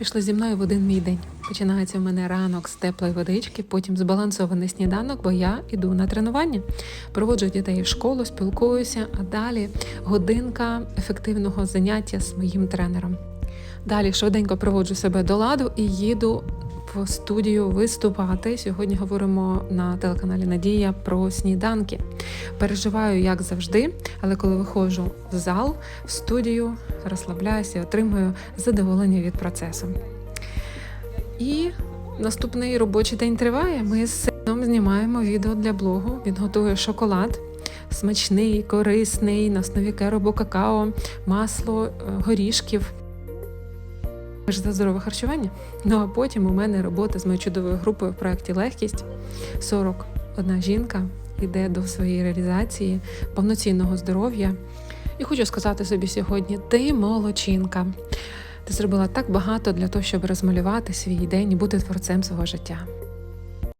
Пішли зі мною в один мій день. Починається в мене ранок з теплої водички, потім збалансований сніданок, бо я іду на тренування. Проводжу дітей в школу, спілкуюся, а далі годинка ефективного заняття з моїм тренером. Далі швиденько проводжу себе до ладу і їду в студію виступати. Сьогодні говоримо на телеканалі Надія про сніданки. Переживаю, як завжди, але коли виходжу в зал, в студію, розслабляюся отримую задоволення від процесу. І наступний робочий день триває. Ми з сином знімаємо відео для блогу. Він готує шоколад. Смачний, корисний, на основі керобу какао, масло, е, горішків. За здорове харчування. Ну а потім у мене робота з моєю чудовою групою в проєкті Легкість. 41 жінка йде до своєї реалізації повноцінного здоров'я. І хочу сказати собі сьогодні: ти молодчинка. Ти зробила так багато для того, щоб розмалювати свій день і бути творцем свого життя.